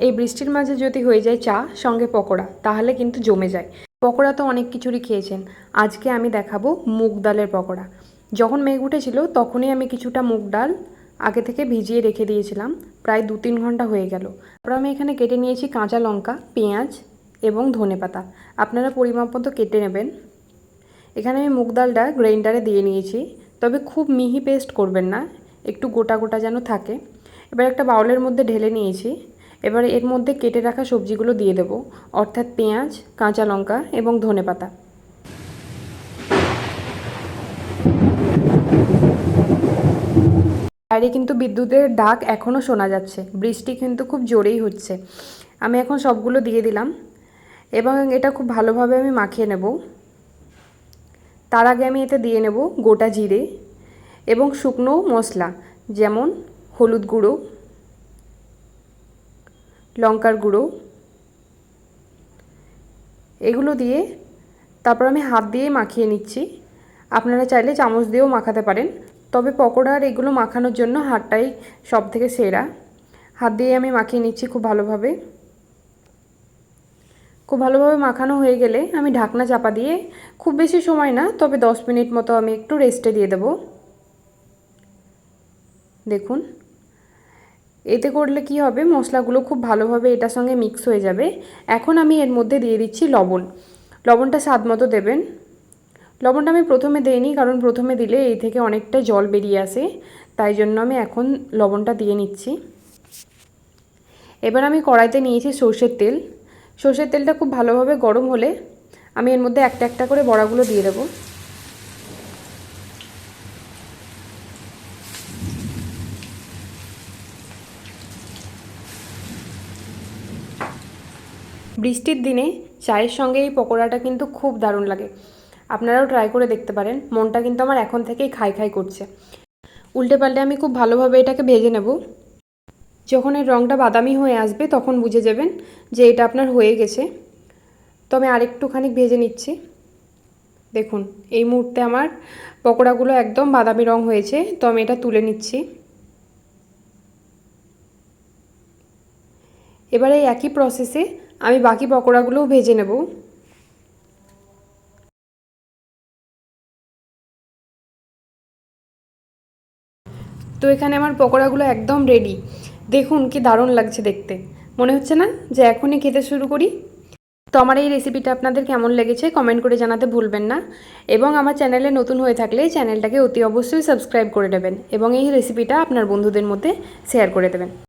এই বৃষ্টির মাঝে যদি হয়ে যায় চা, সঙ্গে পকোড়া, তাহলে কিন্তু জমে যায়। পকোড়া তো অনেক কিছুরই খেয়েছেন। আজকে আমি দেখাবো মুগ ডালের পকোড়া। যখন মেঘ উঠেছিল, তখনই আমি কিছুটা মুগ ডাল আগে থেকে ভিজিয়ে রেখে দিয়েছিলাম। প্রায় দু তিন ঘণ্টা হয়ে গেল। তারপর আমি এখানে কেটে নিয়েছি কাঁচা লঙ্কা, পেঁয়াজ এবং ধনেপাতা আপনারা পরিমাপ মতো কেটে নেবেন। এখানে আমি মুগ ডালটা গ্রাইন্ডারে দিয়ে নিয়েছি। তবে খুব মিহি পেস্ট করবেন না, একটু গোটা গোটা যেন থাকে। এবার একটা বাউলের মধ্যে ঢেলে নিয়েছি। এবার এর মধ্যে কেটে রাখা সবজিগুলো দিয়ে দেবো, অর্থাৎ পেঁয়াজ, কাঁচা লঙ্কা এবং ধনেপাতা বাইরে কিন্তু বিদ্যুতের ডাক এখনও শোনা যাচ্ছে, বৃষ্টি কিন্তু খুব জোরেই হচ্ছে। আমি এখন সবগুলো দিয়ে দিলাম, এবং এটা খুব ভালোভাবে আমি মাখিয়ে নেব। তার আগে আমি এতে দিয়ে নেব গোটা জিরে এবং শুকনো মশলা, যেমন হলুদ গুঁড়ো লঙ্কার গুঁড়ো। এগুলো দিয়ে তারপর আমি হাত দিয়ে মাখিয়ে নিচ্ছি। আপনারা চাইলে চামচ দিয়েও মাখাতে পারেন। তবে পকোড়ার এগুলো মাখানোর জন্য হাতটাই সব থেকে সেরা। হাত দিয়ে আমি মাখিয়ে নিচ্ছি খুব ভালোভাবে। খুব ভালোভাবে মাখানো হয়ে গেলে আমি ঢাকনা চাপা দিয়ে খুব বেশি সময় না, তবে দশ মিনিট মতো আমি একটু রেস্টে দিয়ে দেব। দেখুন। এতে করলে কি হবে? মশলাগুলো খুব ভালোভাবে এটার সঙ্গে মিক্স হয়ে যাবে। এখন আমি এর মধ্যে দিয়ে দিচ্ছি লবণ। লবণটা স্বাদ মতো দেবেন। লবণটা আমি প্রথমে দিইনি, কারণ প্রথমে দিলে এই থেকে অনেকটা জল বেরিয়ে আসে। তাই জন্য আমি এখন লবণটা দিয়ে নিচ্ছি। এবার আমি কড়াইতে নিয়েছি সর্ষের তেল। সর্ষের তেলটা খুব ভালোভাবে গরম হলে আমি এর মধ্যে একটা একটা করে বড়াগুলো দিয়ে দেবো। বৃষ্টির দিনে চায়ের সঙ্গে এই পকোড়াটা কিন্তু খুব দারুণ লাগে। আপনারাও ট্রাই করে দেখতে পারেন। মনটা কিন্তু আমার এখন থেকেই খাই খাই করছে। উল্টে পাল্টে আমি খুব ভালোভাবে এটাকে ভেজে নেব। যখন এর রঙটা বাদামি হয়ে আসবে, তখন বুঝে যাবেন যে এটা আপনার হয়ে গেছে। তো আমি আরেকটুখানি ভেজে নিচ্ছি। দেখুন, এই মুহূর্তে আমার পকোড়াগুলো একদম বাদামি রং হয়েছে। তো আমি এটা তুলে নিচ্ছি। এবারে একই প্রসেসে আমি বাকি পকোড়াগুলোও ভেজে নেব। তো এখানে আমার পকোড়াগুলো একদম রেডি দেখুন কি দারুণ লাগছে দেখতে। মনে হচ্ছে না যে এখনই খেতে শুরু করি? তো আমার এই রেসিপিটা আপনাদের কেমন লেগেছে কমেন্ট করে জানাতে ভুলবেন না। এবং আমার চ্যানেলে নতুন হয়ে থাকলে চ্যানেলটাকে অতি অবশ্যই সাবস্ক্রাইব করে দেবেন এবং এই রেসিপিটা আপনার বন্ধুদের মধ্যে শেয়ার করে দেবেন।